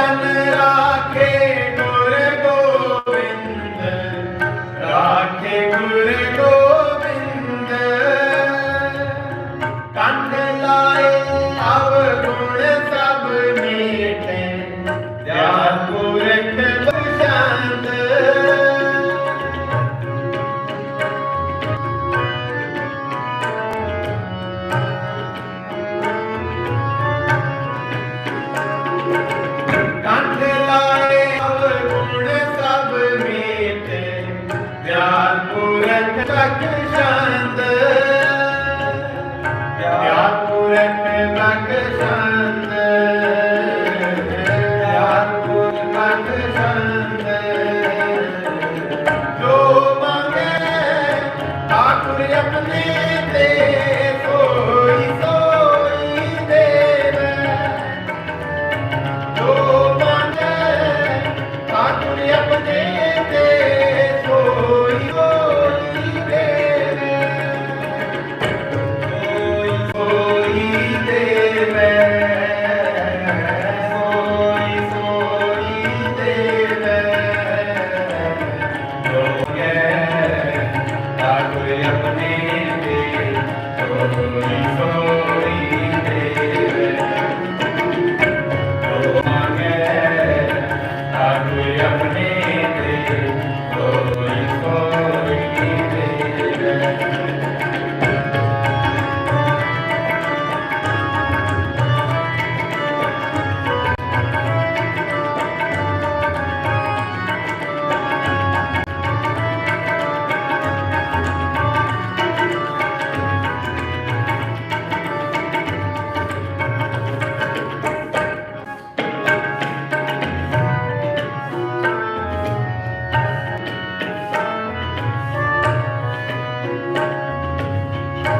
Santa. ਪਿਆਰ ਪੁਰਖ ਤੱਕ ਸ਼ਾਂਤ ਪਿਆਰ ਪੁਰਖ ਤੱਕ ਸ਼ਾਂਤ ਪਿਆਰ ਪੁਰਖ ਤੱਕ ਸ਼ਾਂਤ ਜੋ ਮੰਗੇ, ਠਾਕੁਰ ਆਪਣੇ ਤੇ ਸੋਈ ਸੋਈ ਦੇਵੇ। ਜੋ ਮੰਗੇ, ਠਾਕੁਰ ਆਪਣੇ अपने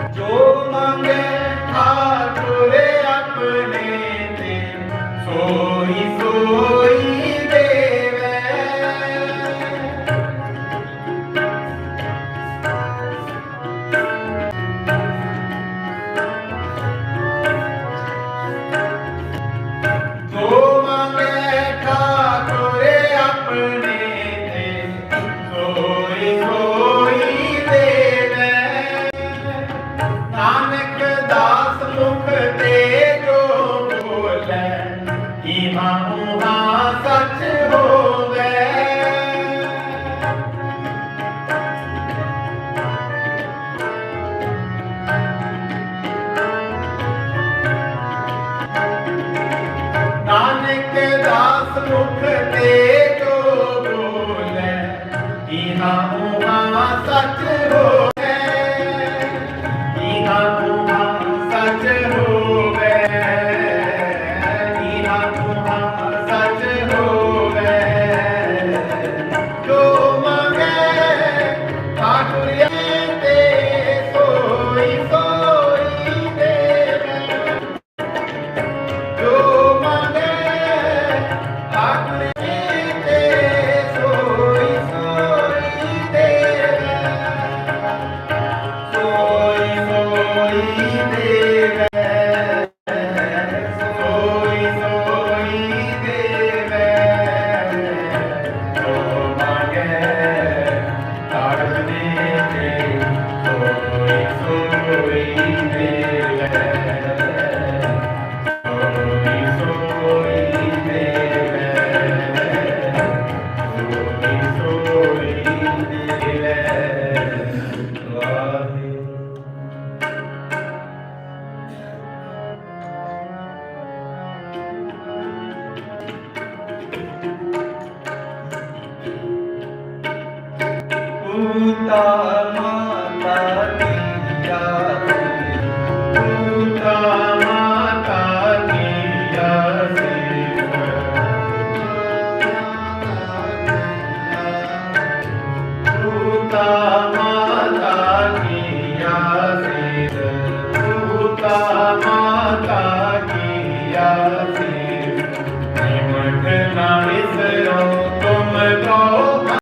Yo. Mata que Puta Mata Ninja Puta